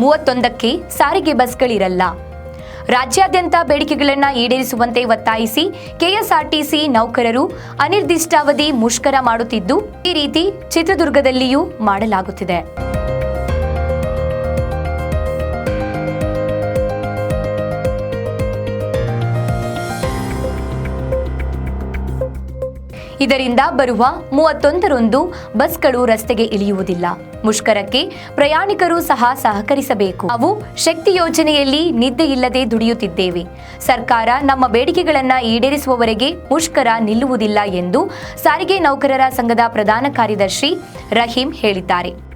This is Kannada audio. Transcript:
ಮೂವತ್ತೊಂದಕ್ಕೆ ಸಾರಿಗೆ ಬಸ್ಗಳಿರಲ್ಲ. ರಾಜ್ಯಾದ್ಯಂತ ಬೇಡಿಕೆಗಳನ್ನು ಈಡೇರಿಸುವಂತೆ ಒತ್ತಾಯಿಸಿ ಕೆಎಸ್ಆರ್ಟಿಸಿ ನೌಕರರು ಅನಿರ್ದಿಷ್ಟಾವಧಿ ಮುಷ್ಕರ ಮಾಡುತ್ತಿದ್ದು ಈ ರೀತಿ ಚಿತ್ರದುರ್ಗದಲ್ಲಿಯೂ ಮಾಡಲಾಗುತ್ತಿದೆ. ಇದರಿಂದ ಬರುವ ಮೂವತ್ತೊಂದರಂದು ಬಸ್ಗಳು ರಸ್ತೆಗೆ ಇಳಿಯುವುದಿಲ್ಲ. ಮುಷ್ಕರಕ್ಕೆ ಪ್ರಯಾಣಿಕರು ಸಹ ಸಹಕರಿಸಬೇಕು. ನಾವು ಶಕ್ತಿ ಯೋಜನೆಯಲ್ಲಿ ನಿದ್ದೆ ಇಲ್ಲದೆ ದುಡಿಯುತ್ತಿದ್ದೇವೆ. ಸರ್ಕಾರ ನಮ್ಮ ಬೇಡಿಕೆಗಳನ್ನು ಈಡೇರಿಸುವವರೆಗೆ ಮುಷ್ಕರ ನಿಲ್ಲುವುದಿಲ್ಲ ಎಂದು ಸಾರಿಗೆ ನೌಕರರ ಸಂಘದ ಪ್ರಧಾನ ಕಾರ್ಯದರ್ಶಿ ರಹೀಂ ಹೇಳಿದ್ದಾರೆ.